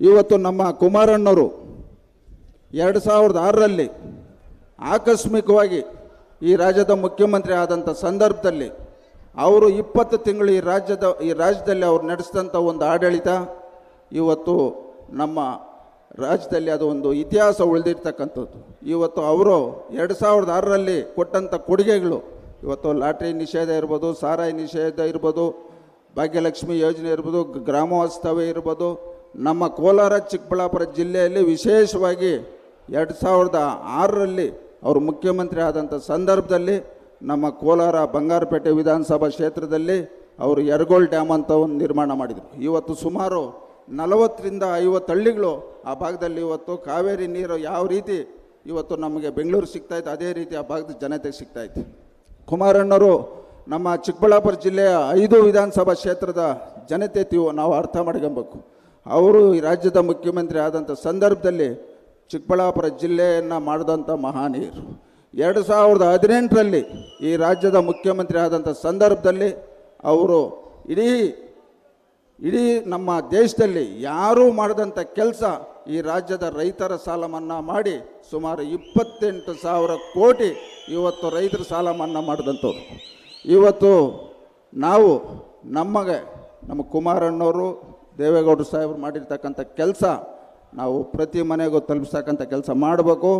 ಇವತ್ತು ನಮ್ಮ ಕುಮಾರಣ್ಣವರು ಎರಡು ಸಾವಿರದ ಆರರಲ್ಲಿ ಆಕಸ್ಮಿಕವಾಗಿ ಈ ರಾಜ್ಯದ ಮುಖ್ಯಮಂತ್ರಿ ಆದಂಥ ಸಂದರ್ಭದಲ್ಲಿ ಅವರು ಇಪ್ಪತ್ತು ತಿಂಗಳು ಈ ರಾಜ್ಯದ, ಈ ರಾಜ್ಯದಲ್ಲಿ ಅವ್ರು ನಡೆಸಿದಂಥ ಒಂದು ಆಡಳಿತ, ಇವತ್ತು ನಮ್ಮ ರಾಜ್ಯದಲ್ಲಿ ಅದು ಒಂದು ಇತಿಹಾಸ ಉಳಿದಿರ್ತಕ್ಕಂಥದ್ದು. ಇವತ್ತು ಅವರು ಎರಡು ಸಾವಿರದ ಆರರಲ್ಲಿ ಕೊಟ್ಟಂಥ ಕೊಡುಗೆಗಳು, ಇವತ್ತು ಲಾಟ್ರಿ ನಿಷೇಧ ಇರ್ಬೋದು, ಸಾರಾಯಿ ನಿಷೇಧ ಇರ್ಬೋದು, ಭಾಗ್ಯಲಕ್ಷ್ಮಿ ಯೋಜನೆ ಇರ್ಬೋದು ಗ್ರಾಮೋತ್ಸವ ಇರ್ಬೋದು ನಮ್ಮ ಕೋಲಾರ, ಚಿಕ್ಕಬಳ್ಳಾಪುರ ಜಿಲ್ಲೆಯಲ್ಲಿ ವಿಶೇಷವಾಗಿ ಎರಡು ಸಾವಿರದ ಆರರಲ್ಲಿ ಅವರು ಮುಖ್ಯಮಂತ್ರಿ ಆದಂಥ ಸಂದರ್ಭದಲ್ಲಿ ನಮ್ಮ ಕೋಲಾರ ಬಂಗಾರಪೇಟೆ ವಿಧಾನಸಭಾ ಕ್ಷೇತ್ರದಲ್ಲಿ ಅವರು ಯರಗೋಳ್ ಡ್ಯಾಮ್ ಅಂತ ಒಂದು ನಿರ್ಮಾಣ ಮಾಡಿದರು. ಇವತ್ತು ಸುಮಾರು ನಲವತ್ತರಿಂದ ಐವತ್ತು ಹಳ್ಳಿಗಳು ಆ ಭಾಗದಲ್ಲಿ ಇವತ್ತು ಕಾವೇರಿ ನೀರು ಯಾವ ರೀತಿ ಇವತ್ತು ನಮಗೆ ಬೆಂಗಳೂರು ಸಿಗ್ತಾಯಿತ್ತು ಅದೇ ರೀತಿ ಆ ಭಾಗದ ಜನತೆಗೆ ಸಿಗ್ತಾಯಿತ್ತು ಕುಮಾರಣ್ಣವರು ನಮ್ಮ ಚಿಕ್ಕಬಳ್ಳಾಪುರ ಜಿಲ್ಲೆಯ ಐದು ವಿಧಾನಸಭಾ ಕ್ಷೇತ್ರದ ಜನತೆ ತೀವ್ ನಾವು ಅರ್ಥ ಮಾಡ್ಕೊಬೇಕು. ಅವರು ರಾಜ್ಯದ ಮುಖ್ಯಮಂತ್ರಿ ಆದಂಥ ಸಂದರ್ಭದಲ್ಲಿ ಚಿಕ್ಕಬಳ್ಳಾಪುರ ಜಿಲ್ಲೆಯನ್ನು ಮಾಡಿದಂಥ ಮಹಾನೀಯರು. ಎರಡು ಸಾವಿರದ ಹದಿನೆಂಟರಲ್ಲಿ ಈ ರಾಜ್ಯದ ಮುಖ್ಯಮಂತ್ರಿ ಆದಂಥ ಸಂದರ್ಭದಲ್ಲಿ ಅವರು ಇಡೀ ಇಡೀ ನಮ್ಮ ದೇಶದಲ್ಲಿ ಯಾರೂ ಮಾಡಿದಂಥ ಕೆಲಸ ಈ ರಾಜ್ಯದ ರೈತರ ಸಾಲ ಮನ್ನಾ ಮಾಡಿ ಸುಮಾರು ಇಪ್ಪತ್ತೆಂಟು ಸಾವಿರ ಕೋಟಿ ಇವತ್ತು ರೈತರ ಸಾಲ ಮನ್ನಾ ಮಾಡಿದಂಥವ್ರು. ಇವತ್ತು ನಾವು ನಮಗೆ ನಮ್ಮ ಕುಮಾರಣ್ಣವರು ದೇವೇಗೌಡರು ಸಾಹೇಬರು ಮಾಡಿರ್ತಕ್ಕಂಥ ಕೆಲಸ ನಾವು ಪ್ರತಿ ಮನೆಗೂ ತಲುಪಿಸ್ತಕ್ಕಂಥ ಕೆಲಸ ಮಾಡಬೇಕು.